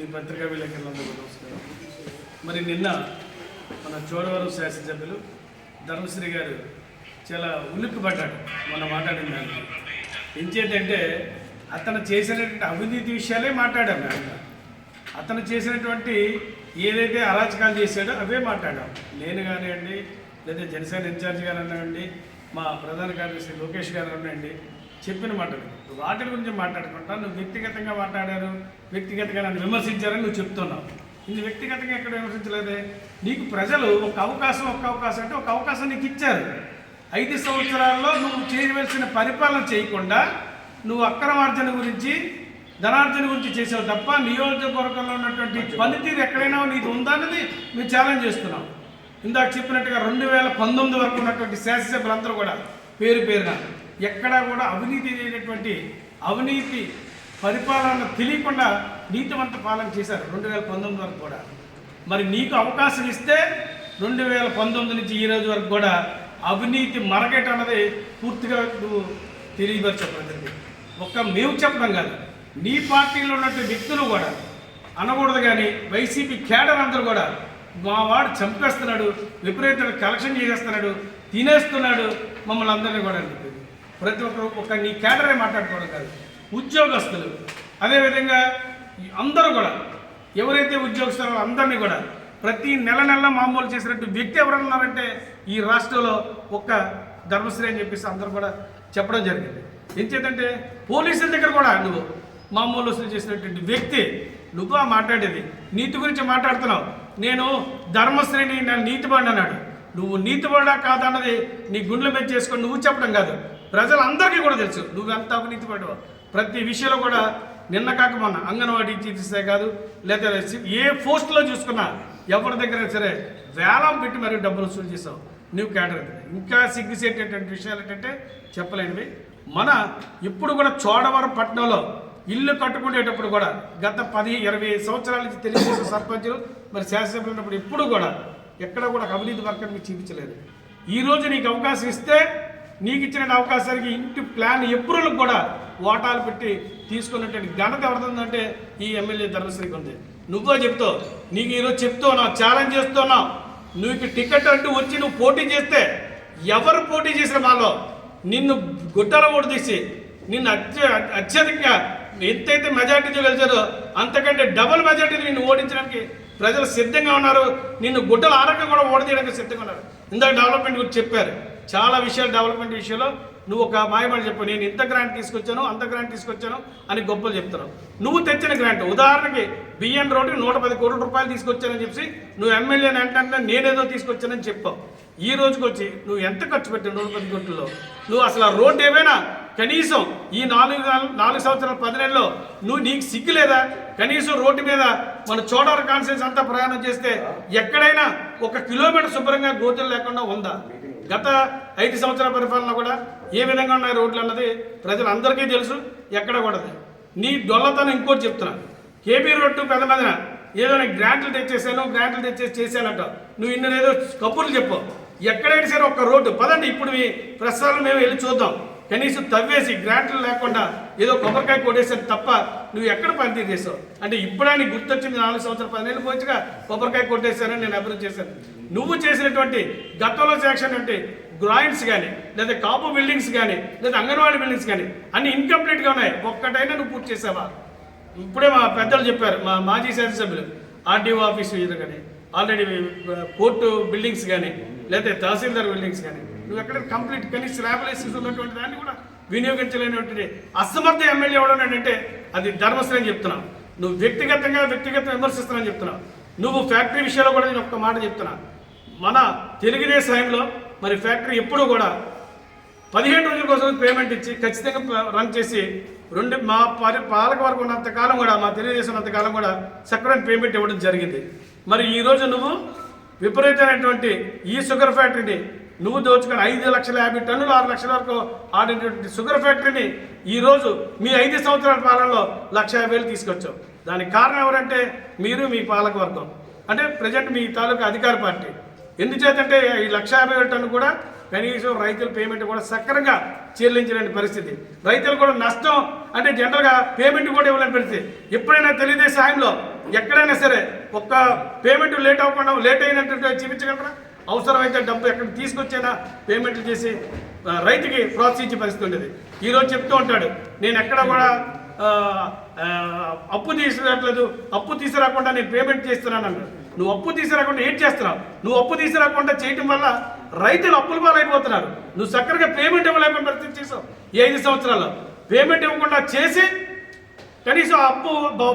మీ పత్రికా విలేకరులందరూ నమస్కారం. మరి నిన్న మన చోడవరం శాసనసభ్యులు ధర్మశ్రీ గారు చాలా ఉలిక్కిపడ్డాడు మొన్న మాట్లాడిన దానికి. ఏంటంటే అతను చేసినటువంటి అవినీతి విషయాలే మాట్లాడాం ఆయన అతను చేసినటువంటి ఏదైతే అరాచకాలు చేశాడో అవే మాట్లాడాం. నేను కానివ్వండి లేదా జనసేన ఇన్ఛార్జ్ గారు అన్నాండి మా ప్రధాన కార్యదర్శి లోకేష్ గారు అన్నాండి చెప్పిన మాటలు. వాటి గురించి మాట్లాడుకుంటా. నువ్వు వ్యక్తిగతంగా మాట్లాడారు వ్యక్తిగతంగా నన్ను విమర్శించారని నువ్వు చెప్తున్నావు. ఇది వ్యక్తిగతంగా ఎక్కడ విమర్శించలేదే? నీకు ప్రజలు ఒక అవకాశం ఒక అవకాశం అంటే ఒక అవకాశం నీకు ఇచ్చారు. ఐదు సంవత్సరాల్లో నువ్వు చేయవలసిన పరిపాలన చేయకుండా నువ్వు అక్రమార్జన గురించి ధనార్జన గురించి చేసావు తప్ప నియోజకవర్గంలో ఉన్నటువంటి పనితీరు ఎక్కడైనా నీది ఉందా అనేది మేము ఛాలెంజ్ చేస్తున్నాం ఇందాక చెప్పినట్టుగా రెండు వేల పంతొమ్మిది వరకు ఉన్నటువంటి శాసనసభ్యులందరూ కూడా పేరు పేరున ఎక్కడా కూడా అవినీతి లేనటువంటి అవినీతి పరిపాలన తెలియకుండా నీతివంత పాలన చేశారు రెండు వేల పంతొమ్మిది వరకు కూడా. మరి నీకు అవకాశం ఇస్తే రెండు వేల పంతొమ్మిది నుంచి ఈ రోజు వరకు కూడా అవినీతి మరగేట అన్నది పూర్తిగా నువ్వు తెలియపరచావు ప్రజలకి ఒక్క మేము చెప్పడం కాదు నీ పార్టీలో ఉన్నటువంటి వ్యక్తులు కూడా అనకూడదు కానీ వైసీపీ కేడర్ అందరూ కూడా మా వాడు చంపేస్తున్నాడు విపరీతంగా కలెక్షన్ చేసేస్తున్నాడు తినేస్తున్నాడు మమ్మల్ని అందరినీ కూడా అని చెప్పేది. ప్రతి ఒక్కరు ఒక నీ క్యాడరే మాట్లాడుకోవడం కాదు ఉద్యోగస్తులు. అదేవిధంగా అందరూ కూడా ఎవరైతే ఉద్యోగస్తులు అందరినీ కూడా ప్రతి నెల నెల మామూలు చేసినట్టు వ్యక్తి ఎవరైనా ఉన్నారంటే ఈ రాష్ట్రంలో ఒక్క ధర్మశ్రీ అని చెప్పేసి అందరూ కూడా చెప్పడం జరిగింది. ఎంచేతంటే పోలీసుల దగ్గర కూడా నువ్వు మామూలు వసూలు చేసినటువంటి వ్యక్తి నువ్వు ఆ మాట్లాడేది నీతి గురించి మాట్లాడుతున్నావు. నేను ధర్మశ్రేణి నన్ను నీతిపడి అన్నాడు. నువ్వు నీతిపడా కాదన్నది నీ గుండెలు మీద చేసుకొని నువ్వు చెప్పడం కాదు. ప్రజలందరికీ కూడా తెలుసు. నువ్వు ఎంత అవినీతి పడవు ప్రతి విషయంలో కూడా నిన్న కాక మొన్న అంగన్వాడీ తీర్చిస్తే కాదు లేదా ఏ పోస్టులో చూసుకున్నా ఎవరి దగ్గర సరే వేలం పెట్టి మరి డబ్బులు వసూలు చేసావు. నువ్వు కేటర్ ఇంకా సిగ్గుసేటటువంటి విషయాలు ఏంటంటే చెప్పలేనివి. మన ఇప్పుడు కూడా చోడవరం పట్టణంలో ఇల్లు కట్టుకునేటప్పుడు కూడా గత పది ఇరవై సంవత్సరాల నుంచి తెలుగుదేశం సర్పంచులు మరి శాసనసభ్యులు ఉన్నప్పుడు ఎప్పుడు కూడా ఎక్కడ కూడా అవినీతి వర్గం మీకు చూపించలేదు. ఈరోజు నీకు అవకాశం ఇస్తే నీకు ఇచ్చిన అవకాశానికి ఇంటి ప్లాన్ ఎప్రూవల్ కూడా ఓటాలు పెట్టి తీసుకున్నటువంటి ఘనత ఎవరుందంటే ఈ ఎమ్మెల్యే ధర్మశ్రీకి ఉంది నువ్వో చెప్తావు నీకు ఈరోజు చెప్తున్నావు ఛాలెంజ్ చేస్తున్నావు నువ్వు టికెట్ అంటూ వచ్చి నువ్వు పోటీ చేస్తే ఎవరు పోటీ చేసిన మాలో నిన్ను గుడ్డల ఓటు తీసి నిన్ను అత్య అత్యధికంగా ఎంతైతే మెజార్టీతో గెలిచారో అంతకంటే డబుల్ మెజార్టీని నిన్ను ఓడించడానికి ప్రజలు సిద్ధంగా ఉన్నారు. నిన్ను గుడ్డల ఆరోగ్యం కూడా ఓడదీయడానికి సిద్ధంగా ఉన్నారు. ఇందాక డెవలప్మెంట్ గురించి చెప్పారు. చాలా విషయాలు డెవలప్మెంట్ విషయంలో నువ్వు ఒక మాయమాట చెప్పు. నేను ఇంత గ్రాంట్ తీసుకొచ్చాను అంత గ్రాంట్ తీసుకొచ్చాను అని గొప్పలు చెప్తున్నావు నువ్వు తెచ్చిన గ్రాంట్ ఉదాహరణకి బియ్యం రోడ్డు నూట పది కోట్ల రూపాయలు తీసుకొచ్చానని చెప్పి నువ్వు ఎమ్మెల్యే అంటే నేనేదో తీసుకొచ్చానని చెప్పావు. ఈ రోజుకి వచ్చి నువ్వు ఎంత ఖర్చు పెట్టావు నూట పది కోట్లలో? నువ్వు అసలు ఆ రోడ్డు ఏమైనా? కనీసం ఈ నాలుగు నాలుగు- నాలుగు సంవత్సరాల పది నెలల్లో నువ్వు నీకు సిగ్గు లేదా? కనీసం రోడ్డు మీద మన చోడవరం కాన్సెన్స్ అంతా ప్రయాణం చేస్తే ఎక్కడైనా ఒక కిలోమీటర్ శుభ్రంగా గోతులు లేకుండా ఉందా? గత ఐదు సంవత్సరాల పరిపాలన కూడా ఏ విధంగా ఉన్నాయి రోడ్లు అన్నది ప్రజలందరికీ తెలుసు ఎక్కడ కూడా నీ డొల్లతనం ఇంకోటి చెప్తున్నా. కేబీ రోడ్డు పెద్ద మీద ఏదో నేను గ్రాంట్లు తెచ్చేసాను గ్రాంట్లు తెచ్చేసి చేశానంట. నువ్వు ఇన్న ఏదో కబుర్లు చెప్పు. ఎక్కడైనా సరే ఒక్క రోడ్డు. పదండి ఇప్పుడు మీ ప్రస్తుతాలు మేము వెళ్ళి చూద్దాం. కనీసం తవ్వేసి గ్రాంట్లు లేకుండా ఏదో కొబ్బరికాయ కొట్టేసాను తప్ప నువ్వు ఎక్కడ పనితీరు చేసావు? అంటే ఇప్పుడానికి గుర్తొచ్చింది నాలుగు సంవత్సరాలు పదిహేను పోయిగా కొబ్బరికాయ కొట్టేశానని నేను అభివృద్ధి చేశాను. నువ్వు చేసినటువంటి గతంలో శాక్షన్ అంటే గ్రాయింట్స్ కానీ లేదా కాపు బిల్డింగ్స్ కానీ లేదా అంగన్వాడీ బిల్డింగ్స్ కానీ అన్ని ఇన్కంప్లీట్గా ఉన్నాయి. ఒక్కటైనా నువ్వు పూర్తి చేసావా? ఇప్పుడే మా పెద్దలు చెప్పారు మా మాజీ శాసనసభ్యులు ఆర్డీఓ ఆఫీస్ కానీ ఆల్రెడీ కోర్టు బిల్డింగ్స్ కానీ లేదా తహసీల్దార్ బిల్డింగ్స్ కానీ నువ్వు ఎక్కడ కంప్లీట్ కనీస స్లాబులైసెస్ ఉన్నటువంటి దాన్ని కూడా వినియోగించలేనటువంటి అసమర్థ ఎమ్మెల్యే ఎవడన్నాడంటే అది ధర్మశ్రీ అని చెప్తున్నావు. నువ్వు వ్యక్తిగతంగా వ్యక్తిగత విమర్శిస్తున్నావు చెప్తున్నావు. నువ్వు ఫ్యాక్టరీ విషయంలో కూడా నేను ఒక్క మాట చెప్తున్నా. మన తెలుగుదేశంలో మరి ఫ్యాక్టరీ ఎప్పుడూ కూడా పదిహేను రోజుల కోసం పేమెంట్ ఇచ్చి ఖచ్చితంగా రన్ చేసి రెండు మా పరి పాలక వరకు ఉన్నంత కాలం కూడా మా తెలుగుదేశం ఉన్నంతకాలం కూడా సక్రమైన పేమెంట్ ఇవ్వడం జరిగింది. మరి ఈరోజు నువ్వు విపరీతమైనటువంటి ఈ షుగర్ ఫ్యాక్టరీని నువ్వు దోచుకొని ఐదు లక్షల యాభై టన్నులు ఆరు లక్షల వరకు ఆడినటువంటి షుగర్ ఫ్యాక్టరీని ఈరోజు మీ ఐదు సంవత్సరాల పాలనలో లక్ష యాభై వేలు తీసుకొచ్చావు. దానికి కారణం ఎవరంటే మీరు మీ పాలక వర్గం. అంటే ప్రజెంట్ మీ తాలూకా అధికార పార్టీ. ఎందుచేతంటే ఈ లక్ష యాభై వేల టన్ను కూడా కనీసం రైతుల పేమెంట్ కూడా సక్రమంగా చెల్లించలేని పరిస్థితి. రైతులు కూడా నష్టం అంటే జనరల్గా పేమెంట్ కూడా ఇవ్వలేని పరిస్థితి. ఎప్పుడైనా తెలియదే సాయంలో ఎక్కడైనా సరే ఒక్క పేమెంట్ లేట్ అవ్వకుండా లేట్ అయినట్టు చూపించగలరా అవసరమైతే డబ్బు ఎక్కడ తీసుకొచ్చైనా? పేమెంట్లు చేసి రైతుకి ప్రోత్సహించే పరిస్థితి ఉండేది. ఈరోజు చెప్తూ ఉంటాడు నేను ఎక్కడ కూడా అప్పు తీసుకురావట్లేదు అప్పు తీసుకురాకుండా నేను పేమెంట్ చేస్తున్నాను అన్నాడు. నువ్వు అప్పు తీసుకురాకుండా ఏం చేస్తున్నావు? నువ్వు అప్పు తీసుకురాకుండా చేయటం వల్ల రైతులు అప్పుల పాలైపోతున్నారు. నువ్వు చక్కగా పేమెంట్ ఇవ్వలేకపోయిన పరిస్థితి చేసావు. ఈ ఐదు సంవత్సరాల్లో పేమెంట్ ఇవ్వకుండా చేసి కనీసం అప్పు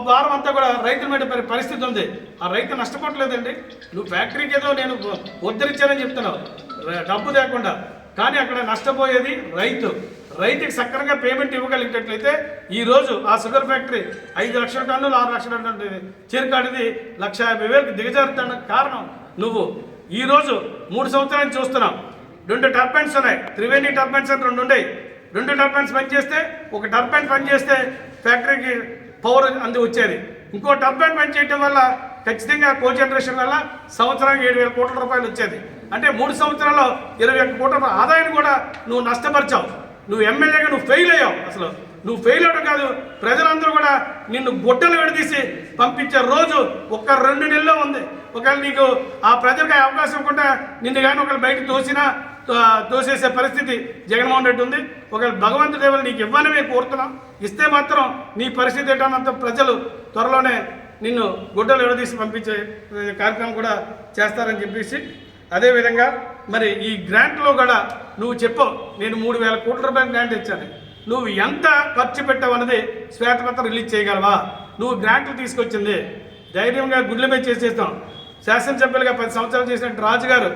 భారం అంతా కూడా రైతుల మీద పరిస్థితి ఉంది. ఆ రైతు నష్టపోవట్లేదండి. నువ్వు ఫ్యాక్టరీకి ఏదో నేను ఉద్ధరించానని చెప్తున్నావు. డబ్బు లేకుండా కానీ అక్కడ నష్టపోయేది రైతు. రైతుకి సక్రంగా పేమెంట్ ఇవ్వగలిగేటట్లయితే ఈ రోజు ఆ షుగర్ ఫ్యాక్టరీ ఐదు లక్షల టన్నులు ఆరు లక్షల టన్నులు చేరుకాడిది లక్ష యాభై వేలకు దిగజారుతానికి కారణం నువ్వు. ఈరోజు మూడు సంవత్సరాలు చూస్తున్నావు రెండు టర్బైన్స్ ఉన్నాయి. త్రివేణి టర్బైన్స్ అని రెండు ఉన్నాయి రెండు టర్బైన్స్ పనిచేస్తే ఒక టర్బైన్ పనిచేస్తే ఫ్యాక్టరీకి పవర్ అంది వచ్చేది. ఇంకో టర్బైన్ పనిచేయడం వల్ల ఖచ్చితంగా కో జనరేషన్ వల్ల సంవత్సరానికి ఏడు వేల కోట్ల రూపాయలు వచ్చేది. అంటే మూడు సంవత్సరాల్లో ఇరవై ఒక్క కోట్ల రూపాయల ఆదాయాన్ని కూడా నువ్వు నష్టపరిచావు. నువ్వు ఎమ్మెల్యేగా నువ్వు ఫెయిల్ అయ్యావు అసలు. నువ్వు ఫెయిల్ అవడం కాదు ప్రజలందరూ కూడా నిన్ను గుడ్డలు విడదీసి పంపించే రోజు ఒక్క రెండు నెలల్లో ఉంది. ఒకవేళ నీకు ఆ ప్రజలకు అవకాశం ఇవ్వకుండా నిన్ను కానీ ఒకళ్ళు బయటకు తోసినా తోసేసే పరిస్థితి జగన్మోహన్ రెడ్డి ఉంది. ఒకవేళ భగవంతుడు ఎవరు నీకు ఇవ్వనమే కోరుతున్నాం. ఇస్తే మాత్రం నీ పరిస్థితి ఏంటన్నంత ప్రజలు త్వరలోనే నిన్ను గుడ్డలు విడదీసి పంపించే కార్యక్రమం కూడా చేస్తారని చెప్పేసి అదేవిధంగా మరి ఈ గ్రాంట్లో కూడా నువ్వు చెప్పు నేను మూడు వేల కోట్ల రూపాయల గ్రాంట్ ఇచ్చాను. నువ్వు ఎంత ఖర్చు పెట్టావన్నది శ్వేతపత్రం రిలీజ్ చేయగలవా? నువ్వు గ్రాంట్లు తీసుకొచ్చింది. ధైర్యంగా గుడ్లమే చేసేస్తాం. శాసనసభ్యులుగా పది సంవత్సరాలు చేసిన రాజు గారు